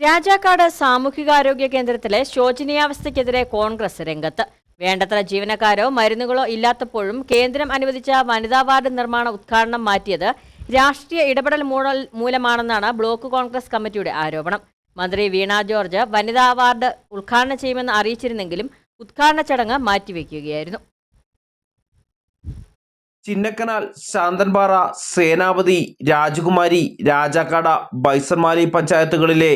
രാജാക്കാട് സാമൂഹികാരോഗ്യ കേന്ദ്രത്തിലെ ശോചനീയാവസ്ഥയ്ക്കെതിരെ കോൺഗ്രസ് രംഗത്ത്. വേണ്ടത്ര ജീവനക്കാരോ മരുന്നുകളോ ഇല്ലാത്തപ്പോഴും കേന്ദ്രം അനുവദിച്ച വനിതാ വാർഡ് നിർമ്മാണ ഉദ്ഘാടനം മാറ്റിയത് രാഷ്ട്രീയ ഇടപെടൽ മൂലമാണെന്നാണ് ബ്ലോക്ക് കോൺഗ്രസ് കമ്മിറ്റിയുടെ ആരോപണം. മന്ത്രി വീണ ജോർജ് വനിതാ വാർഡ് ഉദ്ഘാടനം ചെയ്യുമെന്ന് അറിയിച്ചിരുന്നെങ്കിലും ഉദ്ഘാടന ചടങ്ങ് മാറ്റിവെക്കുകയായിരുന്നു. ചിന്നക്കനാൽ ശാന്തൻപാറ സേനാപതി രാജകുമാരി രാജാക്കാട ബൈസർമാലി പഞ്ചായത്തുകളിലെ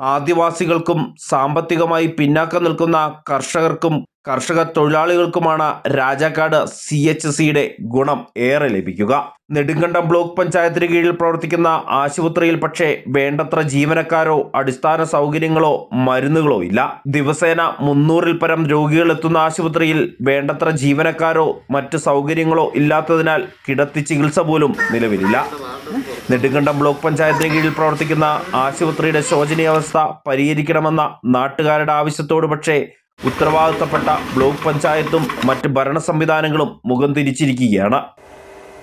ആദിവാസികൾക്കും സാമ്പത്തികമായി പിന്നാക്കം നിൽക്കുന്ന കർഷകർക്കും കർഷക തൊഴിലാളികൾക്കുമാണ് രാജാക്കാട് സി എച്ച് സിയുടെ ഗുണം ഏറെ ലഭിക്കുക. നെടുങ്കണ്ടം ബ്ലോക്ക് പഞ്ചായത്തിന് കീഴിൽ പ്രവർത്തിക്കുന്ന ആശുപത്രിയിൽ പക്ഷേ വേണ്ടത്ര ജീവനക്കാരോ അടിസ്ഥാന സൗകര്യങ്ങളോ മരുന്നുകളോ ഇല്ല. ദിവസേന മുന്നൂറിൽ പരം രോഗികൾ എത്തുന്ന ആശുപത്രിയിൽ വേണ്ടത്ര ജീവനക്കാരോ മറ്റ് സൗകര്യങ്ങളോ ഇല്ലാത്തതിനാൽ കിടത്തി ചികിത്സ പോലും നിലവിലില്ല. നെടുങ്കണ്ടം ബ്ലോക്ക് പഞ്ചായത്തിന് കീഴിൽ പ്രവർത്തിക്കുന്ന ആശുപത്രിയുടെ ശോചനീയാവസ്ഥ പരിഹരിക്കണമെന്ന നാട്ടുകാരുടെ ആവശ്യത്തോട് പക്ഷേ ഉത്തരവാദിത്തപ്പെട്ട ബ്ലോക്ക് പഞ്ചായത്തും മറ്റ് ഭരണ സംവിധാനങ്ങളും മുഖം തിരിച്ചിരിക്കുകയാണ്.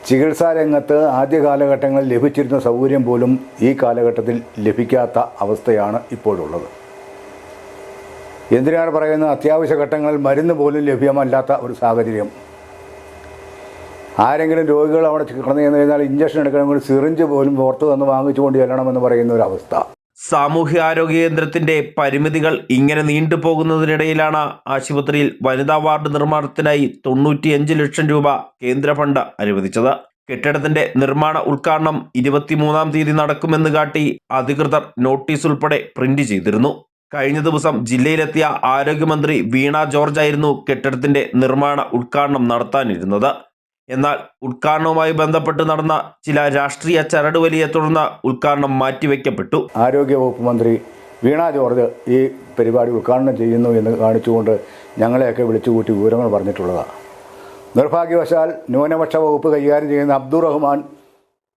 ചികിത്സാ രംഗത്ത് ആദ്യ കാലഘട്ടങ്ങളിൽ ലഭിച്ചിരുന്ന സൗകര്യം പോലും ഈ കാലഘട്ടത്തിൽ ലഭിക്കാത്ത അവസ്ഥയാണ് ഇപ്പോഴുള്ളത്. എന്തിനാണ് പറയുന്നത്? അത്യാവശ്യ ഘട്ടങ്ങളിൽ മരുന്ന് പോലും ലഭ്യമല്ലാത്ത ഒരു സാഹചര്യം. ആരെങ്കിലും രോഗികൾ അവിടെ കിടന്നു ചെന്ന് കഴിഞ്ഞാൽ ഇഞ്ചക്ഷൻ എടുക്കണമെങ്കിൽ സിറിഞ്ച് പോലും പുറത്തു നിന്ന് വാങ്ങിച്ചുകൊണ്ട് ചെല്ലണമെന്ന് പറയുന്ന ഒരു അവസ്ഥ. സാമൂഹ്യാരോഗ്യ കേന്ദ്രത്തിന്റെ പരിമിതികൾ ഇങ്ങനെ നീണ്ടുപോകുന്നതിനിടയിലാണ് ആശുപത്രിയിൽ വനിതാ വാർഡ് നിർമ്മാണത്തിനായി തൊണ്ണൂറ്റിയഞ്ച് ലക്ഷം രൂപ കേന്ദ്ര ഫണ്ട് അനുവദിച്ചത്. കെട്ടിടത്തിന്റെ നിർമ്മാണ ഉദ്ഘാടനം ഇരുപത്തിമൂന്നാം തീയതി നടക്കുമെന്ന് കാട്ടി അധികൃതർ നോട്ടീസ് ഉൾപ്പെടെ പ്രിന്റ് ചെയ്തിരുന്നു. കഴിഞ്ഞ ദിവസം ജില്ലയിലെത്തിയ ആരോഗ്യമന്ത്രി വീണ ജോർജ് ആയിരുന്നു കെട്ടിടത്തിന്റെ നിർമ്മാണ ഉദ്ഘാടനം നടത്താനിരുന്നത്. എന്നാൽ ഉദ്ഘാടനവുമായി ബന്ധപ്പെട്ട് നടന്ന ചില രാഷ്ട്രീയ ചരടുവലിയെ തുടർന്ന് ഉദ്ഘാടനം മാറ്റിവെക്കപ്പെട്ടു. ആരോഗ്യവകുപ്പ് മന്ത്രി വീണ ജോർജ് ഈ പരിപാടി ഉദ്ഘാടനം ചെയ്യുന്നു എന്ന് കാണിച്ചുകൊണ്ട് ഞങ്ങളെയൊക്കെ വിളിച്ചുകൂട്ടി വിവരങ്ങൾ പറഞ്ഞിട്ടുള്ളതാണ് നിർഭാഗ്യവശാൽ ന്യൂനപക്ഷ വകുപ്പ് കൈകാര്യം ചെയ്യുന്ന അബ്ദുൾ റഹ്മാൻ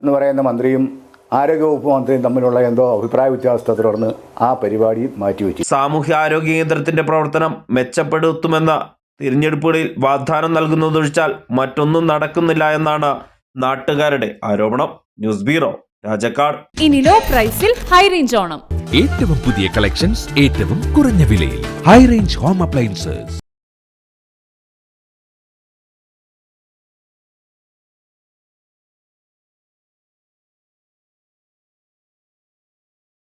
എന്ന് പറയുന്ന മന്ത്രിയും ആരോഗ്യവകുപ്പ് മന്ത്രിയും തമ്മിലുള്ള എന്തോ അഭിപ്രായ വ്യത്യാസത്തെ തുടർന്ന് ആ പരിപാടി മാറ്റിവെച്ചു. സാമൂഹ്യ ആരോഗ്യ കേന്ദ്രത്തിന്റെ പ്രവർത്തനം മെച്ചപ്പെടുത്തുമെന്ന് തിരഞ്ഞെടുപ്പുകളിൽ വാഗ്ദാനം നൽകുന്നതൊഴിച്ചാൽ മറ്റൊന്നും നടക്കുന്നില്ല എന്നാണ് നാട്ടുകാരുടെ ആരോപണം. News bureau Rajakkad. ഇനി ലോ പ്രൈസിൽ ഹൈ റേഞ്ച് ഓണം. ഏറ്റവും പുതിയ കളക്ഷൻസ് ഏറ്റവും കുറഞ്ഞ വിലയിൽ. High range home appliances